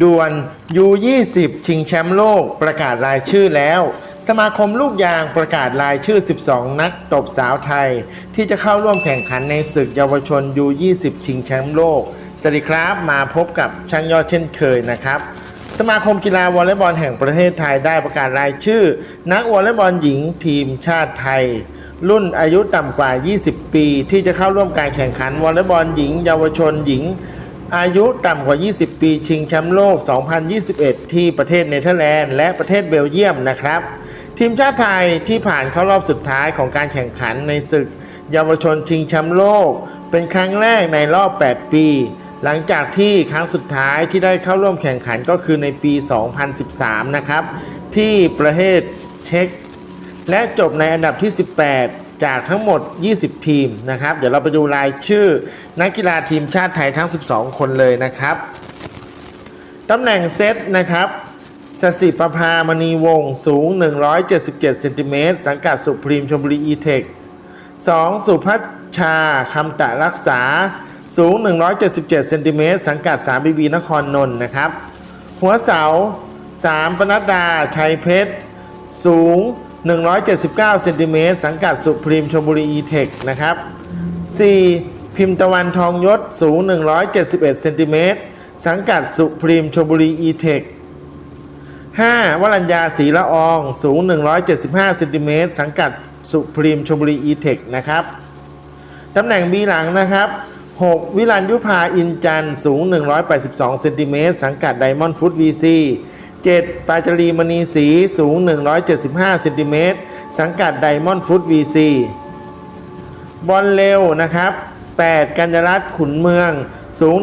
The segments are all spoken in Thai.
ด่วน U20 ชิงแชมป์โลกประกาศรายชื่อแล้ว สมาคมลูกยางประกาศรายชื่อ 12 นักตบสาวไทย ที่จะเข้าร่วมแข่งขันในศึกเยาวชน U20 ชิงแชมป์โลก สวัสดีครับมาพบกับช่างยอดเช่นเคยนะครับ สมาคมกีฬาวอลเลย์บอลแห่งประเทศไทยได้ประกาศรายชื่อ นักวอลเลย์บอลหญิงทีมชาติไทยรุ่นอายุต่ำกว่า 20 ปี ที่จะเข้าร่วมการแข่งขันวอลเลย์บอลหญิง เยาวชนหญิง อายุต่ำกว่า 20 ปีชิงแชมป์โลก 2021 ที่ประเทศเนเธอร์แลนด์และประเทศเบลเยียมนะครับ ทีมชาติไทยที่ผ่านเข้ารอบสุดท้ายของการแข่งขันในศึก เยาวชนชิงแชมป์โลก เป็นครั้งแรกในรอบ 8 ปี หลังจากที่ครั้งสุดท้ายที่ได้เข้าร่วมแข่งขันก็คือในปี 2013 นะครับ ที่ประเทศเช็กและจบในอันดับที่ 18 จากทั้งหมด 20 ทีมนะครับ เดี๋ยวเราไปดูรายชื่อนักกีฬาทีมชาติไทยทั้ง 12 คนเลยนะครับตำแหน่งเซตนะครับสสิประภามณีวงศ์สูง 177เซนติเมตรสังกัดสุพรีมชมบุรีอีเทค 2. สุพัชชาคำตะรักษาสูง 177เซนติเมตรสังกัด3บีบีนครนนท์นะครับ หัวเสา 3. ปนัดดา ชัยเพชร สูง 179เซนติเมตรสังกัดสุพรีมชมบุรีอีเทคนะครับ 4. พิมพ์ตะวันทองยศสูง 171เซนติเมตรสังกัดสุพรีมชมบุรีอีเทค 5. วรัญญาศรีละอองสูง 175เซนติเมตรสังกัดสุพรีมชมบุรีอีเทคนะครับตำแหน่งบีหลังนะครับ 6. วิรัญยุพาอินจันทร์สูง 182เซนติเมตรสังกัดไดมอนด์ฟุตวีซี 7. ปาจารีมณีศรีสูง 175เซนติเมตรสังกัดไดมอนด์ฟุตวีซีบอลเร็วนะครับ 8 กัญญรัตน์ขุนเมืองสูง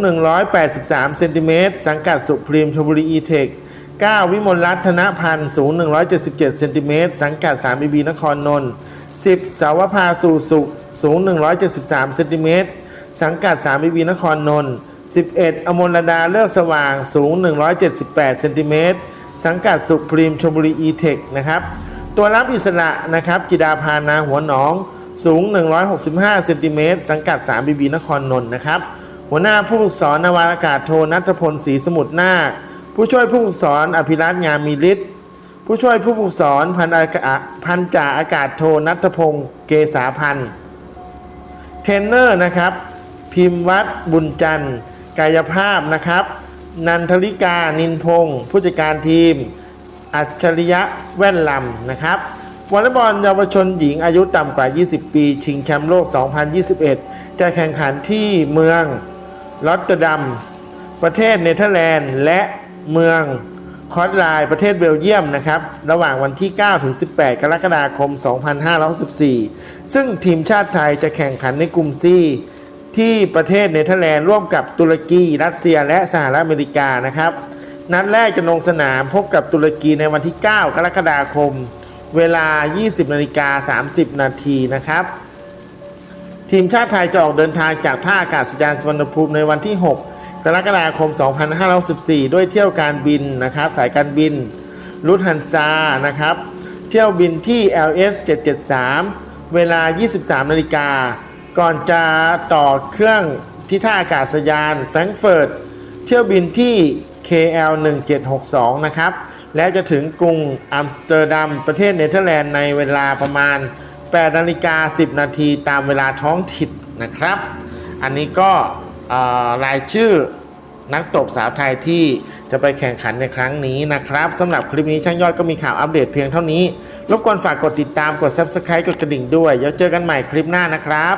183เซนติเมตรสังกัดสุพรีมชลบุรีอีเทค 9 วิมลรัตนพันธ์สูง 177เซนติเมตรสังกัด3บีบีนครนนท์10สาวภาสู่สุขสูง 173เซนติเมตรสังกัด3บีบีนครนนท์ 11 อมรดาเลือกสว่างสูง 178เซนติเมตรสังกัดสุพรีมชลบุรีอีเทคนะครับ ตัวรับอิสระนะครับจิดาพานาหัวหนอง สูง 165เซนติเมตรสังกัด3บีบีนครนนท์นะครับ หัวหน้าผู้ฝึกสอนนาวาอากาศโทนัทพลศรีสมุทรนาค ผู้ช่วยผู้ฝึกสอนอภิรัตน์งามมีฤทธิ์ผู้ช่วยผู้ฝึกสอนพันอากาพันจ่าอากาศโทนัทพงศ์เกษาพันธ์เทรนเนอร์นะครับ พิมพ์วัดบุญจันทร์ กายภาพนะครับ นันทริกานินพงศ์ผู้จัดการทีม อัจฉริยะแว่นลำนะครับวอลเลย์บอลเยาวชนหญิงอายุต่ำกว่า 20 ปี ชิงแชมป์โลก 2021 จะแข่งขันที่เมืองรอตเตอร์ดัม ประเทศเนเธอร์แลนด์ และเมืองคอร์ไลน์ประเทศเบลเยียมนะครับ ระหว่างวันที่ 9 ถึง 18 กรกฎาคม 2564 ซึ่งทีมชาติไทยจะแข่งขันในกลุ่ม C ที่ประเทศเนเธอร์แลนด์ร่วมกับตุรกี รัสเซีย และสหรัฐอเมริกานะครับ นัดแรกจะลงสนามพบกับตุรกีในวันที่ 9 กรกฎาคม เวลา 20นาฬิกา30 นาทีนะครับ ทีมชาติไทยจะออกเดินทางจากท่าอากาศยานสุวรรณภูมิในวันที่ 6 กรกฎาคม 2514 ด้วยเที่ยวการบินนะครับ สายการบินรุทฮันซานะครับ เที่ยวบินที่ LS 773 เวลา 23นาฬิกา ก่อนจะต่อเครื่องที่ท่าอากาศยานแฟรงก์เฟิร์ตเที่ยวบินที่ KL 1762นะครับ และจะถึงกรุงอัมสเตอร์ดัมประเทศเนเธอร์แลนด์ในเวลาประมาณ8นาฬิกา10 นาทีตามเวลาท้องถิ่นนะครับ อันนี้ก็รายชื่อนักตบสาวไทยที่จะไปแข่งขันในครั้งนี้นะครับสำหรับคลิปนี้ช่างยอดก็มีข่าวอัปเดตเพียงเท่านี้ รบกวนฝากกดติดตามกด Subscribe กดกระดิ่งด้วยแล้วเจอกันใหม่คลิปหน้านะครับ